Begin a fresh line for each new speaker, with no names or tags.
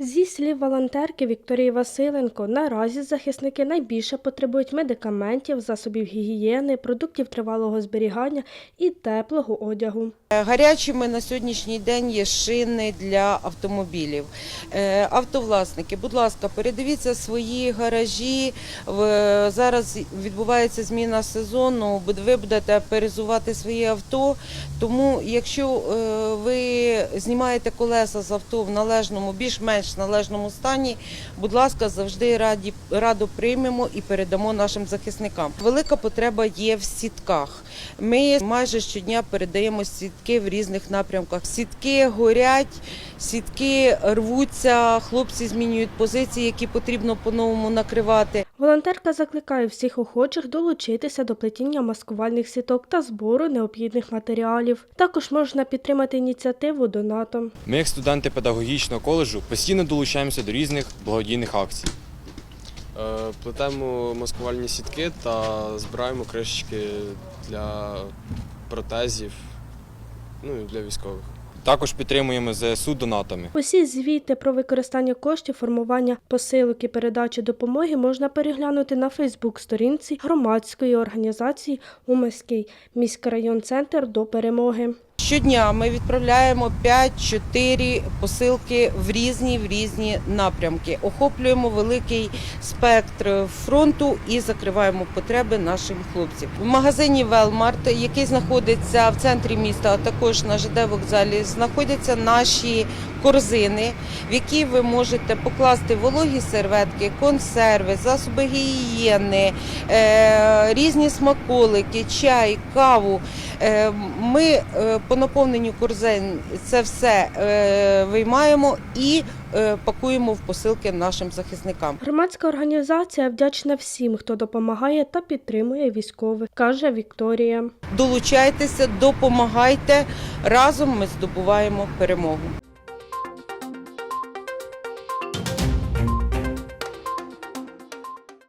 Зі слів волонтерки Вікторії Василенко, наразі захисники найбільше потребують медикаментів, засобів гігієни, продуктів тривалого зберігання і теплого одягу.
Е, Гарячими на сьогоднішній день є шини для автомобілів. Е, Автовласники, будь ласка, передивіться свої гаражі. Зараз відбувається зміна сезону. Ви будете перезувати свої авто. Тому, якщо е, ви знімаєте колеса з авто в належному, більш-менш належному стані, будь ласка, завжди раді радо приймемо і передамо нашим захисникам. Велика потреба є в сітках. Ми майже щодня передаємо сітки в різних напрямках. Сітки горять, сітки рвуться, хлопці змінюють позиції, які потрібно по-новому накривати.
Волонтерка закликає всіх охочих долучитися до плетіння маскувальних сіток та збору необхідних матеріалів. Також можна підтримати ініціативу донатом.
Ми, як студенти педагогічного коледжу, постійно долучаємося до різних благодійних акцій.
Е, Плетемо маскувальні сітки та збираємо кришечки для протезів, ну і для військових.
Також підтримуємо ЗСУ донатами.
Усі звіти про використання коштів, формування посилок і передачі допомоги можна переглянути на Фейсбук-сторінці громадської організації Умиський міськрайон Центр до перемоги.
Щодня ми відправляємо 5-4 посилки в різні в різні напрямки. Охоплюємо великий спектр фронту і закриваємо потреби нашим хлопців. В магазині Велмарт, який знаходиться в центрі міста, а також на ЖД вокзалі, знаходяться наші корзини, в які ви можете покласти вологі серветки, консерви, засоби гігієни, е, різні смаколики, чай, каву. Е, Ми е, по наповненню корзин це все виймаємо і пакуємо в посилки нашим захисникам.
Громадська організація вдячна всім, хто допомагає та підтримує військових, каже Вікторія.
Долучайтеся, допомагайте. Разом ми здобуваємо перемогу.